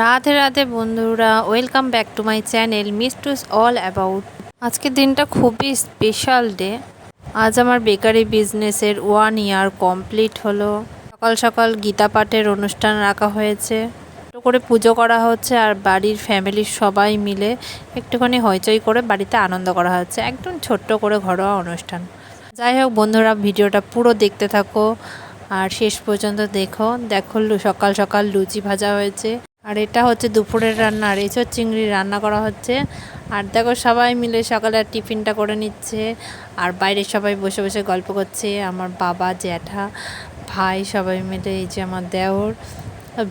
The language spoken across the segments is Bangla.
রাধে রাধে বন্ধুরা welcome back to my channel miss টুস অল অ্যাবাউট আজকের দিনটা খুবই স্পেশাল ডে আজ আমার বেকারি বিজনেসের ওয়ান ইয়ার কমপ্লিট হলো। সকাল সকাল গীতা পাঠের অনুষ্ঠান রাখা হয়েছে। ছোটো করে পুজো করা হচ্ছে আর বাড়ির ফ্যামিলির সবাই মিলে একটুখানি হইচই করে বাড়িতে আনন্দ করা হচ্ছে। একদম ছোট্ট করে ঘরোয়া অনুষ্ঠান। যাই হোক বন্ধুরা, ভিডিওটা পুরো দেখতে থাকো আর শেষ পর্যন্ত দেখো। দেখো সকাল সকাল লুচি ভাজা হয়েছে। আর এটা হচ্ছে দুপুরের রান্না, আর এঁচোর চিংড়ি রান্না করা হচ্ছে। আর দেখো সবাই মিলে সকালে টিফিনটা করে নিচ্ছে, আর বাইরে সবাই বসে বসে গল্প করছে। আমার বাবা, জ্যাঠা, ভাই সবাই মিলে এই যে আমার দেওর,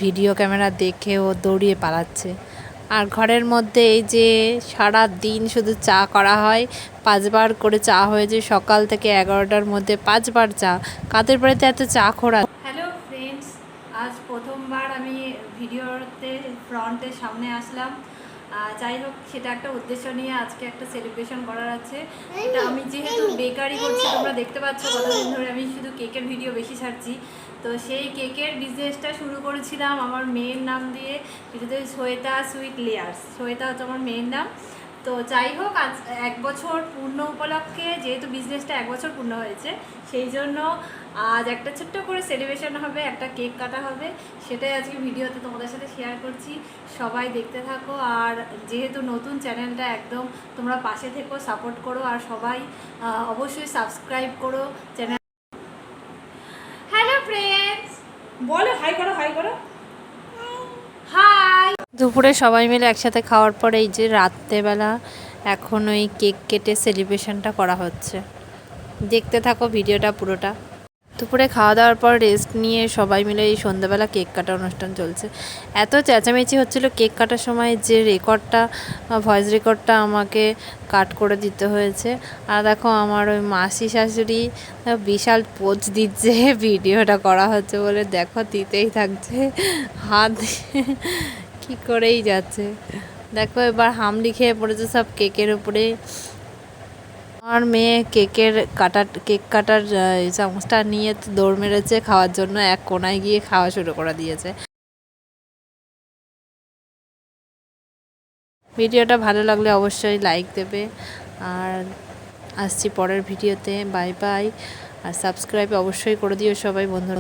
ভিডিও ক্যামেরা দেখে ও দৌড়িয়ে পালাচ্ছে। আর ঘরের মধ্যে এই যে সারা দিন শুধু চা করা হয়, পাঁচবার করে চা হয়েছে। সকাল থেকে এগারোটার মধ্যে পাঁচবার চা। কাদের বাড়িতে এত চা খোরা হ্যালো ফ্রেন্ডস আজ প্রথমবার আমি ভিডিওতে ফ্রন্টের সামনে আসলাম। যাই হোক, সেটা একটা উদ্দেশ্য নিয়ে আজকে একটা সেলিব্রেশন করার আছে। এটা আমি যেহেতু বেকারি করছি, তোমরা দেখতে পাচ্ছ কতদিন ধরে আমি শুধু কেকের ভিডিও বেশি ছাড়ছি। তো সেই কেকের বিজনেসটা শুরু করেছিলাম আমার মেয়ের নাম দিয়ে। যেটাতে সোয়েতা সুইট লেয়ার্স সোয়েতা হচ্ছে আমার মেয়ের নাম। তো যাই হোক, আজ এক বছর পূর্ণ উপলক্ষে, যেহেতু বিজনেসটা এক বছর পূর্ণ হয়েছে, সেই জন্য আজ একটা ছোট্ট করে সেলিব্রেশন হবে, একটা কেক কাটা হবে। সেটাই আজকে ভিডিওতে তোমাদের সাথে শেয়ার করছি। সবাই দেখতে থাকো, আর যেহেতু নতুন চ্যানেলটা একদম তোমরা পাশে থেকো সাপোর্ট করো, আর সবাই অবশ্যই সাবস্ক্রাইব করো চ্যানেল হ্যালো ফ্রেন্ডস বলো হাই করো হাই করো। হাই দুপুরে সবাই মিলে একসাথে খাওয়ার পরে এই যে রাত্রেবেলা এখন ওই কেক কেটে সেলিব্রেশনটা করা হচ্ছে। দেখতে থাকো ভিডিওটা পুরোটা। দুপুরে খাওয়া দাওয়ার পর রেস্ট নিয়ে সবাই মিলে এই সন্ধ্যাবেলা কেক কাটা অনুষ্ঠান চলছে। এত চেঁচামেচি হচ্ছিল কেক কাটার সময় যে রেকর্ডটা ভয়েস রেকর্ডটা আমাকে কাট করে দিতে হয়েছে। আর দেখো আমার ওই মাসি শাশুড়ি বিশাল পোজ দিচ্ছে ভিডিওটা করা হচ্ছে বলে দেখো দিতেই থাকছে। হাত কী করেই যাচ্ছে। দেখো এবার হামলি খেয়ে পড়েছে সব কেকের উপরে। আমার মেয়ে কেকের কাটার, কেক কাটার চামচটা নিয়ে দৌড় মেরেছে, খাওয়ার জন্য এক কোনায় গিয়ে খাওয়া শুরু করে দিয়েছে। ভিডিওটা ভালো লাগলে অবশ্যই লাইক দেবে। আর আসছি পরের ভিডিওতে। Bye bye. আর সাবস্ক্রাইব অবশ্যই করে দিও সবাই বন্ধুরা।